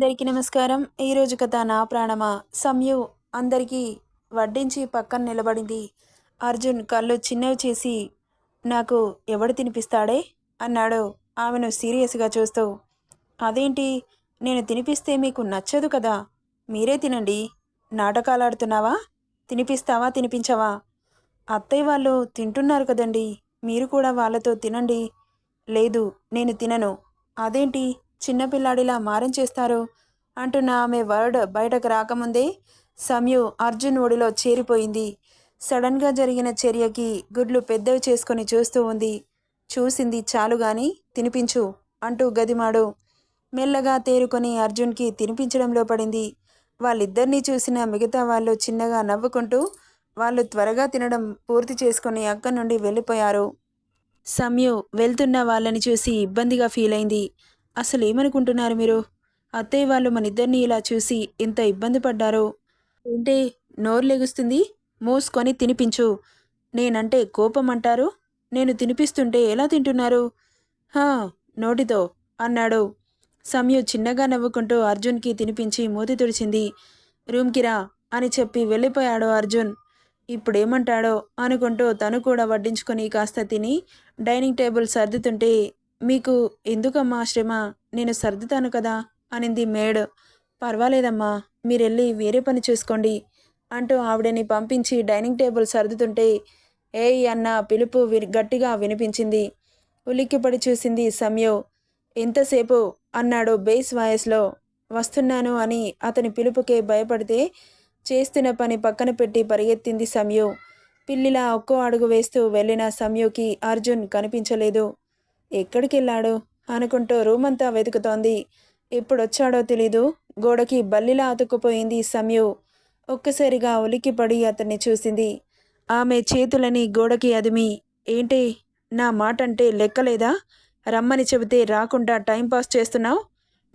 అందరికీ నమస్కారం. ఈరోజు కథ నా ప్రాణమా? సంయు అందరికీ వడ్డించి పక్కన నిలబడింది. అర్జున్ కళ్ళు చిన్నవి చేసి నాకు ఎవడు తినిపిస్తాడే? అన్నాడు. ఆమెను సీరియస్గా చూస్తూ అదేంటి? నేను తినిపిస్తే మీకు నచ్చదు కదా? మీరే తినండి. నాటకాలాడుతున్నావా తినిపిస్తావా? తినిపించవా? అత్తయ్య వాళ్ళు తింటున్నారు కదండి. మీరు కూడా వాళ్ళతో తినండి. లేదు నేను తినను. అదేంటి? చిన్నపిల్లాడిలా మారం చేస్తారు అంటున్న ఆమె వర్డ్ బయటకు రాకముందే సంయు అర్జున్ ఒడిలో చేరిపోయింది. సడన్గా జరిగిన చర్యకి గుడ్లు పెద్దవి చేసుకొని చూస్తూ ఉంది. చూసింది చాలు గాని తినిపించు అంటూ గదిమాడు. మెల్లగా తేరుకొని అర్జున్కి తినిపించడంలో పడింది. వాళ్ళిద్దరినీ చూసిన మిగతా వాళ్ళు చిన్నగా నవ్వుకుంటూ వాళ్ళు త్వరగా తినడం పూర్తి చేసుకుని అక్కడి నుండి వెళ్ళిపోయారు. సంయు వెళ్తున్న వాళ్ళని చూసి ఇబ్బందిగా ఫీల్ అయింది అసలు ఏమనుకుంటున్నారు మీరు? అత్తయ్య వాళ్ళు మన ఇద్దరిని ఇలా చూసి ఇంత ఇబ్బంది పడ్డారో. ఏంటి నోరు లెగుస్తుంది? మూసుకొని తినిపించు. నేనంటే కోపం అంటారు నేను తినిపిస్తుంటే ఎలా తింటున్నారు? హా నోటితో అన్నాడు. సంయు చిన్నగా నవ్వుకుంటూ అర్జున్కి తినిపించి మూతి తుడిచింది. రూమ్కి రా అని చెప్పి వెళ్ళిపోయాడు అర్జున్. ఇప్పుడేమంటాడో అనుకుంటూ తను కూడా వడ్డించుకొని కాస్త తిని డైనింగ్ టేబుల్ సర్దుతుంటే మీకు ఎందుకమ్మా శ్రమ? నేను సర్దుతాను కదా? అనింది మేడ్. పర్వాలేదమ్మా మీరెళ్ళి వేరే పని చూసుకోండి అంటూ ఆవిడని పంపించి డైనింగ్ టేబుల్ సర్దుతుంటే ఏయ్ అన్న పిలుపు వి గట్టిగా వినిపించింది. ఉలిక్కిపడి చూసింది సంయో ఎంతసేపు? అన్నాడు బేస్ వాయిస్లో. వస్తున్నాను అని అతని పిలుపుకే భయపడితే చేస్తున్న పని పక్కన పెట్టి పరిగెత్తింది సంయు పిల్లిలా ఒక్కో అడుగు వేస్తూ వెళ్ళిన సంయుకి అర్జున్ కనిపించలేదు. ఎక్కడికి వెళ్ళాడు అనుకుంటూ రూమ్ అంతా వెతుకుతోంది. ఎప్పుడొచ్చాడో తెలీదు. గోడకి బల్లిలా అతుక్కుపోయింది సమయం. ఒక్కసారిగా ఉలిక్కిపడి అతన్ని చూసింది. ఆమె చేతులని గోడకి అదిమి. ఏంటి నా మాట అంటే లెక్కలేదా? రమ్మని చెబితే రాకుండా టైంపాస్ చేస్తున్నావు?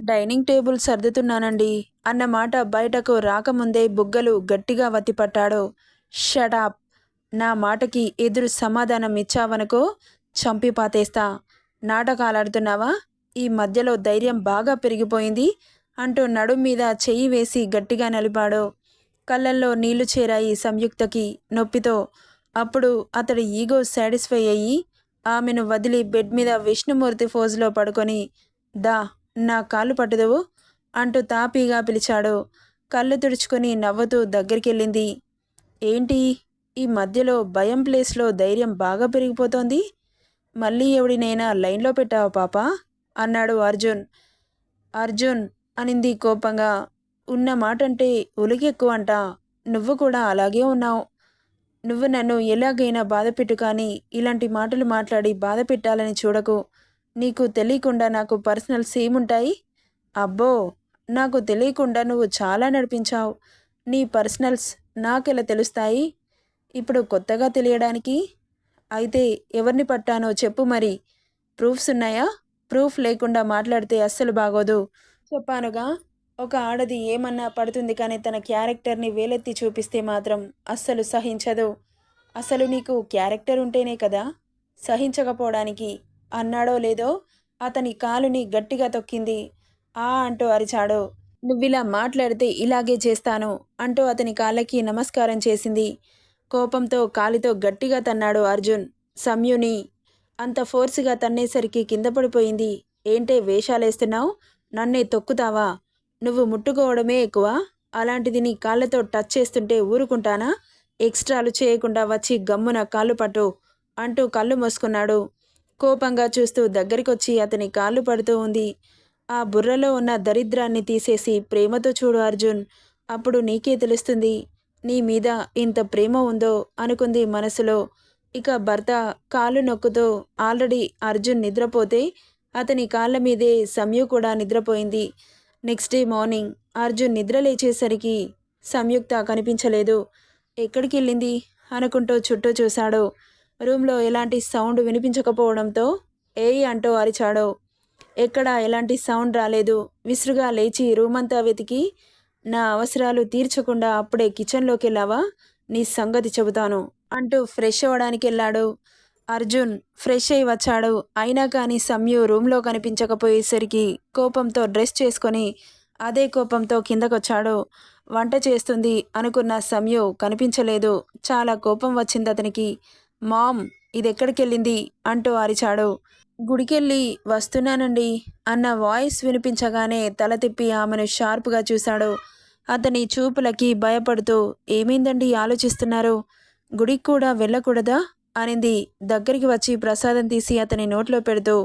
డైనింగ్ టేబుల్ సర్దుతున్నానండి అన్న మాట బయటకు రాకముందే బుగ్గలు గట్టిగా వత్తిపట్టాడు. షటాప్. నా మాటకి ఎదురు సమాధానం ఇచ్చావనుకో చంపి పాతేస్తా. నాటకాలాడుతున్నావా? ఈ మధ్యలో ధైర్యం బాగా పెరిగిపోయింది అంటూ నడుం మీద చెయ్యి వేసి గట్టిగా నలిపాడు. కళ్ళల్లో నీళ్ళు చేరాయి సంయుక్తకి నొప్పితో. అప్పుడు అతడి ఈగో సాటిస్ఫై అయ్యి ఆమెను వదిలి బెడ్ మీద విష్ణుమూర్తి ఫోజులో పడుకొని దా నా కాలు పట్టుదువు అంటూ తాపీగా పిలిచాడు. కళ్ళు తుడుచుకొని నవ్వుతూ దగ్గరికెళ్ళింది. ఏంటి? ఈ మధ్యలో భయం ప్లేస్లో ధైర్యం బాగా పెరిగిపోతోంది? మళ్ళీ ఎవడినైనా లైన్లో పెట్టావా పాప? అన్నాడు అర్జున్. అర్జున్ అనింది కోపంగా. ఉన్న మాటంటే ఉలికెక్కువ అంట నువ్వు కూడా అలాగే ఉన్నావు. నువ్వు నన్ను ఎలాగైనా బాధపెట్టు కానీ ఇలాంటి మాటలు మాట్లాడి బాధ పెట్టాలని చూడకు. నీకు తెలియకుండా నాకు పర్సనల్స్ ఏముంటాయి అబ్బో! నాకు తెలియకుండా నువ్వు చాలా నడిపించావు. నీ పర్సనల్స్ నాకెలా తెలుస్తాయి? ఇప్పుడు కొత్తగా తెలియడానికి అయితే ఎవరిని పట్టానో చెప్పు మరి. ప్రూఫ్స్ ఉన్నాయా? ప్రూఫ్ లేకుండా మాట్లాడితే అస్సలు బాగోదు. చెప్పానుగా ఒక ఆడది ఏమన్నా పడుతుంది కానీ తన క్యారెక్టర్ని వేలెత్తి చూపిస్తే మాత్రం అస్సలు సహించదు. అసలు నీకు క్యారెక్టర్ ఉంటేనే కదా? సహించకపోవడానికి అన్నాడో లేదో అతని కాలుని గట్టిగా తొక్కింది. ఆ అంటూ అరిచాడు. నువ్విలా మాట్లాడితే ఇలాగే చేస్తాను అంటూ అతని కాళ్ళకి నమస్కారం చేసింది. కోపంతో కాలితో గట్టిగా తన్నాడు అర్జున్. సమ్యుని అంత ఫోర్స్గా తన్నేసరికి కింద పడిపోయింది. ఏంటే వేషాలేస్తున్నావు? నన్నే తొక్కుతావా? నువ్వు ముట్టుకోవడమే ఎక్కువ. అలాంటిది నీ కాళ్ళతో టచ్ చేస్తుంటే ఊరుకుంటానా? ఎక్స్ట్రాలు చేయకుండా వచ్చి గమ్మున కాళ్ళు పట్టు అంటూ కళ్ళు మోసుకున్నాడు. కోపంగా చూస్తూ దగ్గరికొచ్చి అతని కాళ్ళు పడుతూ ఉంది. ఆ బుర్రలో ఉన్న దరిద్రాన్ని తీసేసి ప్రేమతో చూడు అర్జున్. అప్పుడు నీకే తెలుస్తుంది. నీ మీద ఇంత ప్రేమ ఉందో అనుకుంది మనసులో. ఇక భర్త కాళ్ళు నొక్కుతో ఆల్రెడీ అర్జున్ నిద్రపోతే అతని కాళ్ళ మీదే సంయు కూడా నిద్రపోయింది. నెక్స్ట్ డే మార్నింగ్ అర్జున్ నిద్ర లేచేసరికి సంయుక్త కనిపించలేదు. ఎక్కడికి వెళ్ళింది అనుకుంటూ చుట్టూ చూశాడు. రూమ్లో ఎలాంటి సౌండ్ వినిపించకపోవడంతో ఏయ్ అంటూ అరిచాడు. ఎక్కడ ఎలాంటి సౌండ్ రాలేదు. విసురుగా లేచి రూమ్ అంతా వెతికి నా అవసరాలు తీర్చకుండా అప్పుడే కిచెన్లోకి వెళ్ళావా నీ సంగతి చెబుతాను అంటూ ఫ్రెష్ అవ్వడానికి వెళ్ళాడు అర్జున్ ఫ్రెష్ అయి వచ్చాడు. అయినా కానీ సమ్యు రూమ్లో కనిపించకపోయేసరికి కోపంతో డ్రెస్ చేసుకొని అదే కోపంతో కిందకొచ్చాడు. వంట చేస్తుంది అనుకున్న సమ్యు కనిపించలేదు. చాలా కోపం వచ్చింది అతనికి. మామ్ ఇది ఎక్కడికెళ్ళింది అంటూ అరిచాడు. గుడికెళ్ళి వస్తున్నానండి అన్న వాయిస్ వినిపించగానే తల తిప్పి ఆమెను షార్ప్గా చూశాడు. అతని చూపులకి భయపడుతూ ఏమైందండి? ఆలోచిస్తున్నారు? గుడికి కూడా వెళ్ళకూడదా? అనింది. దగ్గరికి వచ్చి ప్రసాదం తీసి అతని నోట్లో పెడుతూ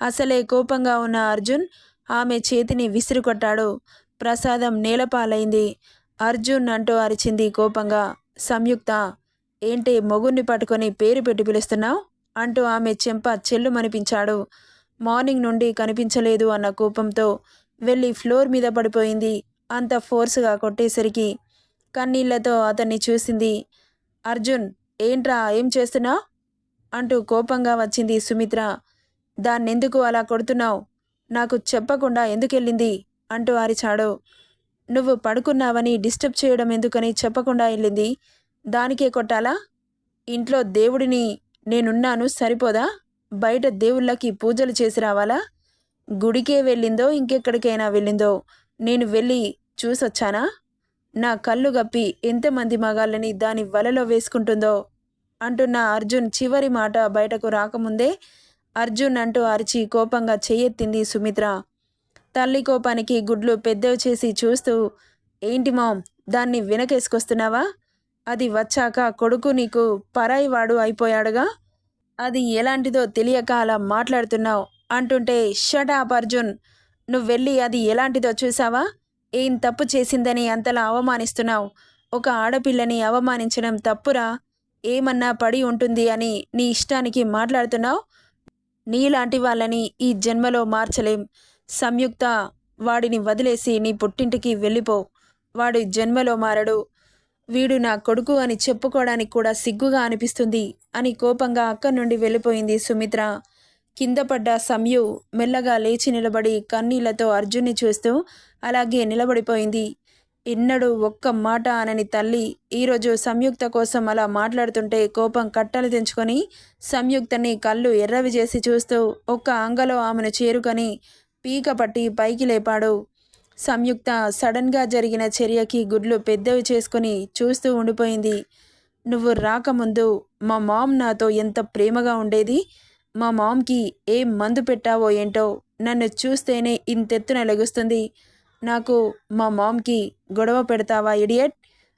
అసలే కోపంగా ఉన్న అర్జున్ ఆమె చేతిని విసిరుకొట్టాడు. ప్రసాదం నేలపాలైంది. అర్జున్ అంటూ అరిచింది కోపంగా సంయుక్త ఏంటి మొగుణ్ణి పట్టుకొని పేరు పెట్టి పిలుస్తున్నావు? అంటూ ఆమె చెంప చెల్లుమనిపించాడు. మార్నింగ్ నుండి కనిపించలేదు అన్న కోపంతో వెళ్ళి ఫ్లోర్ మీద పడిపోయింది. అంత ఫోర్స్గా కొట్టేసరికి కన్నీళ్ళతో అతన్ని చూసింది. అర్జున్ ఏంట్రా ఏం చేస్తున్నావు అంటూ కోపంగా వచ్చింది సుమిత్ర. దాన్నెందుకు అలా కొడుతున్నావు? నాకు చెప్పకుండా ఎందుకెళ్ళింది? అంటూ అరిచాడు. నువ్వు పడుకున్నావని డిస్టర్బ్ చేయడం ఎందుకని చెప్పకుండా వెళ్ళింది? దానికే కొట్టాలా? ఇంట్లో దేవుడిని నేనున్నాను సరిపోదా? బయట దేవుళ్ళకి పూజలు చేసి రావాలా? గుడికే వెళ్ళిందో ఇంకెక్కడికైనా వెళ్ళిందో? నేను వెళ్ళి చూసొచ్చానా? నా కళ్ళు గప్పి ఎంతమంది మగాళ్ళని దాని వలలో వేసుకుంటుందో? అంటున్న అర్జున్ చివరి మాట బయటకు రాకముందే అర్జున్ అంటూ అరిచి కోపంగా చెయ్యెత్తింది సుమిత్ర. తల్లి కోపానికి గుడ్లు పెద్దవి చేసి చూస్తూ ఏంటి మామ్ దాన్ని వెనకేసుకొస్తున్నావా? అది వచ్చాక కొడుకు నీకు పరాయివాడు అయిపోయాడుగా? అది ఎలాంటిదో తెలియక అలా మాట్లాడుతున్నావు అంటుంటే షటాప్ అర్జున్ నువ్వు వెళ్ళి అది ఎలాంటిదో చూసావా ఏం తప్పు చేసిందని అంతలా అవమానిస్తున్నావు. ఒక ఆడపిల్లని అవమానించడం తప్పురా? ఏమన్నా పడి ఉంటుంది అని నీ ఇష్టానికి మాట్లాడుతున్నావు? నీలాంటి వాళ్ళని ఈ జన్మలో మార్చలేం. సంయుక్త వాడిని వదిలేసి నీ పుట్టింటికి వెళ్ళిపో. వాడు జన్మలో మారడు. వీడు నా కొడుకు అని చెప్పుకోవడానికి కూడా సిగ్గుగా అనిపిస్తుంది అని కోపంగా అక్కడి నుండి వెళ్ళిపోయింది సుమిత్ర. కింద పడ్డ సంయు మెల్లగా లేచి నిలబడి కన్నీళ్ళతో అర్జున్ని చూస్తూ అలాగే నిలబడిపోయింది. ఎన్నడూ ఒక్క మాట అనని తల్లి ఈరోజు సంయుక్త కోసం అలా మాట్లాడుతుంటే కోపం కట్టలు తెంచుకొని సంయుక్తని కళ్ళు ఎర్రవి చేసి చూస్తూ ఒక్క అంగలో ఆమెను చేరుకొని పీక పట్టి పైకి లేపాడు. సంయుక్త సడన్గా జరిగిన చర్యకి గుడ్లు పెద్దవి చేసుకుని చూస్తూ ఉండిపోయింది. నువ్వు రాకముందు మా మామ్ నాతో ఎంత ప్రేమగా ఉండేది? మా మామ్కి ఏం మందు పెట్టావో ఏంటో నన్ను చూస్తేనే ఇంతెత్తున లెగుస్తుంది. నాకు మా మామ్కి గొడవ పెడతావా ఇడియట్?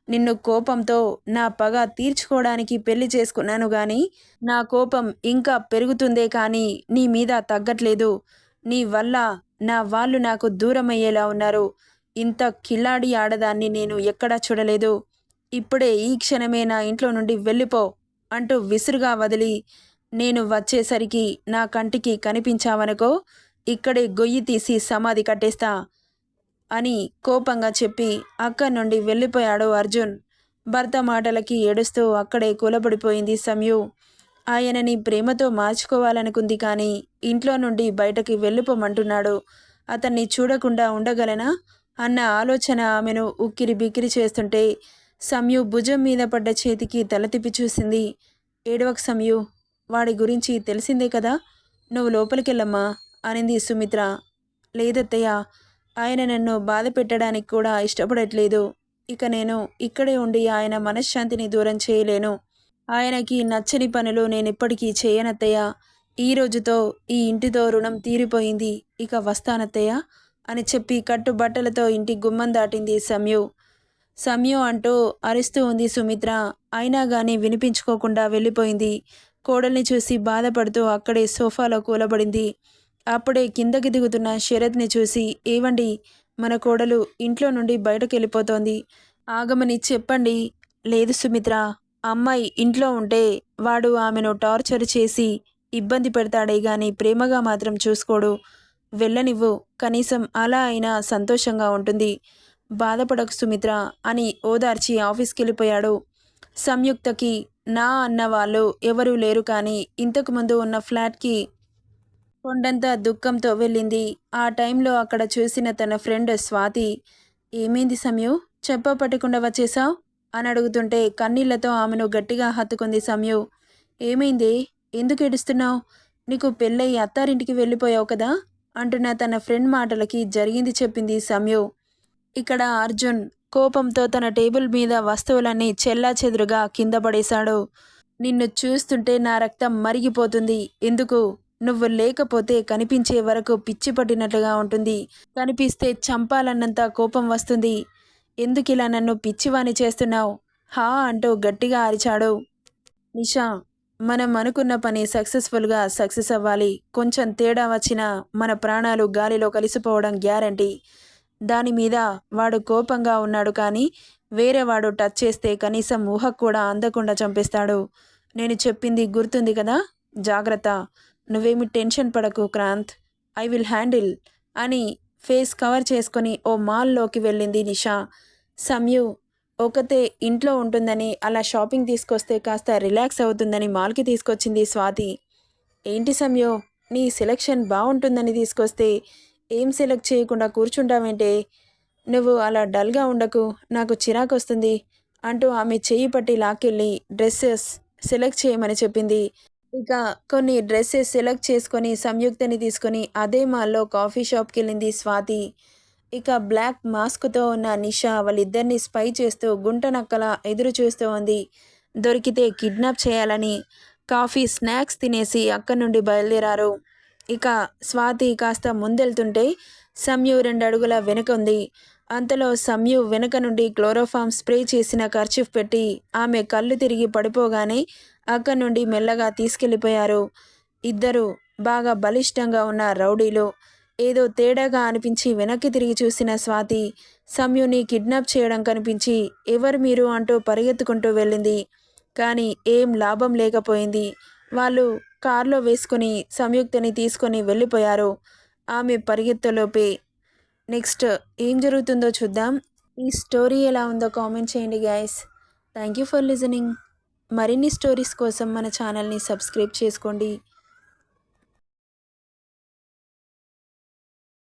నిన్ను కోపంతో నా పగ తీర్చుకోవడానికి పెళ్ళి చేసుకున్నాను గాని నా కోపం ఇంకా పెరుగుతుందే కానీ నీ మీద తగ్గట్లేదు. నీ వల్ల నా వాళ్ళు నాకు దూరమయ్యేలా ఉన్నారు. ఇంత కిలాడి ఆడదాన్ని నేను ఎక్కడా చూడలేదు. ఇప్పుడే ఈ క్షణమే నా ఇంట్లో నుండి వెళ్ళిపో అంటూ విసురుగా వదిలి నేను వచ్చేసరికి నా కంటికి కనిపించావనుకో ఇక్కడే గొయ్యి తీసి సమాధి కట్టేస్తా అని కోపంగా చెప్పి అక్కడి నుండి వెళ్ళిపోయాడు అర్జున్. భర్త మాటలకి ఏడుస్తూ అక్కడే కూలబడిపోయింది సంయు ఆయనని ప్రేమతో మార్చుకోవాలనుకుంది కానీ ఇంట్లో నుండి బయటకి వెళ్ళిపోమంటున్నాడు. అతన్ని చూడకుండా ఉండగలనా? అన్న ఆలోచన ఆమెను ఉక్కిరి బిక్కిరి చేస్తుంటే సంయు భుజం మీద పడ్డ చేతికి తల తిప్పి చూసింది. ఏడవక సంయు వాడి గురించి తెలిసిందే కదా? నువ్వు లోపలికెళ్ళమ్మా అనింది సుమిత్ర. లేదత్తయ్య ఆయన నన్ను బాధ పెట్టడానికి కూడా ఇష్టపడట్లేదు. ఇక నేను ఇక్కడే ఉండి ఆయన మనశ్శాంతిని దూరం చేయలేను. ఆయనకి నచ్చని పనులు నేనెప్పటికీ చేయనత్తయ్యా. ఈ రోజుతో ఈ ఇంటితో రుణం తీరిపోయింది. ఇక వస్తానత్తయ్య అని చెప్పి కట్టుబట్టలతో ఇంటి గుమ్మం దాటింది సంయు సమ్యు అంటూ అరుస్తూ ఉంది సుమిత్ర. అయినా గాని వినిపించుకోకుండా వెళ్ళిపోయింది. కోడల్ని చూసి బాధపడుతూ అక్కడే సోఫాలో కూలబడింది. అప్పుడే కిందకి దిగుతున్న శరత్ని చూసి ఏవండి మన కోడలు ఇంట్లో నుండి బయటకు వెళ్ళిపోతోంది ఆగమని చెప్పండి. లేదు సుమిత్ర. అమ్మాయి ఇంట్లో ఉంటే వాడు ఆమెను టార్చర్ చేసి ఇబ్బంది పెడతాడే గాని ప్రేమగా మాత్రం చూసుకోడు. వెళ్ళనివ్వు కనీసం అలా అయినా సంతోషంగా ఉంటుంది. బాధపడకు సుమిత్ర అని ఓదార్చి ఆఫీస్కి వెళ్ళిపోయాడు సంయుక్తకి నా అన్న వాళ్ళు ఎవరూ లేరు కానీ ఇంతకుముందు ఉన్న ఫ్లాట్కి కొండంత దుఃఖంతో వెళ్ళింది. ఆ టైంలో అక్కడ చూసిన తన ఫ్రెండ్ స్వాతి ఏమైంది సమయం చెప్ప పట్టకుండా వచ్చేసావు? అని అడుగుతుంటే కన్నీళ్ళతో ఆమెను గట్టిగా హత్తుకుంది సమయు. ఏమైంది? ఎందుకు ఏడుస్తున్నావు? నీకు పెళ్ళయి అత్తారింటికి వెళ్ళిపోయావు కదా? అంటున్న తన ఫ్రెండ్ మాటలకి జరిగింది చెప్పింది సమయం. ఇక్కడ అర్జున్ కోపంతో తన టేబుల్ మీద వస్తువులన్నీ చెల్లా చెదురుగా కింద పడేశాడు. నిన్ను చూస్తుంటే నా రక్తం మరిగిపోతుంది. ఎందుకు? నువ్వు లేకపోతే కనిపించే వరకు పిచ్చి పట్టినట్లుగా ఉంటుంది. కనిపిస్తే చంపాలన్నంత కోపం వస్తుంది. ఎందుకు ఇలా నన్ను పిచ్చివాణి చేస్తున్నావు? హా అంటూ గట్టిగా అరిచాడు. నిషా మనం అనుకున్న పని సక్సెస్ఫుల్గా సక్సెస్ అవ్వాలి. కొంచెం తేడా వచ్చినా మన ప్రాణాలు గాలిలో కలిసిపోవడం గ్యారంటీ. దాని మీద వాడు కోపంగా ఉన్నాడు కానీ వేరే వాడు టచ్ చేస్తే కనీసం ఊహకు కూడా అందకుండా చంపేస్తాడు. నేను చెప్పింది గుర్తుంది కదా? జాగ్రత్త. నువ్వేమి టెన్షన్ పడకు క్రాంత్. ఐ విల్ హ్యాండిల్ అని ఫేస్ కవర్ చేసుకొని ఓ మాల్లోకి వెళ్ళింది నిషా. సమ్యు ఒకతే ఇంట్లో ఉంటుందని అలా షాపింగ్ తీసుకొస్తే కాస్త రిలాక్స్ అవుతుందని మాల్కి తీసుకొచ్చింది స్వాతి. ఏంటి సమ్యో నీ సెలెక్షన్ బాగుంటుందని తీసుకొస్తే ఏం సెలెక్ట్ చేయకుండా కూర్చుంటావేంటే? నువ్వు అలా డల్గా ఉండకు నాకు చిరాకు వస్తుంది అంటూ ఆమె చెయ్యి పట్టి లాక్కెళ్ళి డ్రెస్సెస్ సెలెక్ట్ చేయమని చెప్పింది. ఇక కొన్ని డ్రెస్సెస్ సెలెక్ట్ చేసుకొని సంయుక్తని తీసుకొని అదే మాల్లో కాఫీ షాప్కి వెళ్ళింది స్వాతి. ఇక బ్లాక్ మాస్క్తో ఉన్న నిషా వాళ్ళిద్దరిని స్పై చేస్తూ గుంట నక్కల ఎదురు చూస్తూ ఉంది. దొరికితే కిడ్నాప్ చేయాలని కాఫీ స్నాక్స్ తినేసి అక్కడి నుండి బయలుదేరారు. ఇక స్వాతి కాస్త ముందెళ్తుంటే సమ్యు రెండు అడుగుల వెనుక ఉంది. అంతలో సమ్యు వెనుక నుండి క్లోరోఫామ్ స్ప్రే చేసిన ఖర్చీఫ్ పెట్టి ఆమె కళ్ళు తిరిగి పడిపోగానే అక్కడి నుండి మెల్లగా తీసుకెళ్ళిపోయారు. ఇద్దరు బాగా బలిష్టంగా ఉన్న రౌడీలు. ఏదో తేడాగా అనిపించి వెనక్కి తిరిగి చూసిన స్వాతి సమ్యుని కిడ్నాప్ చేయడం కనిపించి ఎవరు మీరు అంటూ పరిగెత్తుకుంటూ వెళ్ళింది. కానీ ఏం లాభం లేకపోయింది. వాళ్ళు కారులో వేసుకుని సంయుక్తని తీసుకొని వెళ్ళిపోయారు. ఆమె పరిగెత్తలోపే నెక్స్ట్ ఏం జరుగుతుందో చూద్దాం. ఈ స్టోరీ ఎలా ఉందో కామెంట్ చేయండి guys. Thank you for listening. మరిన్ని స్టోరీస్ కోసం మన ఛానల్ని సబ్స్క్రైబ్ చేసుకోండి.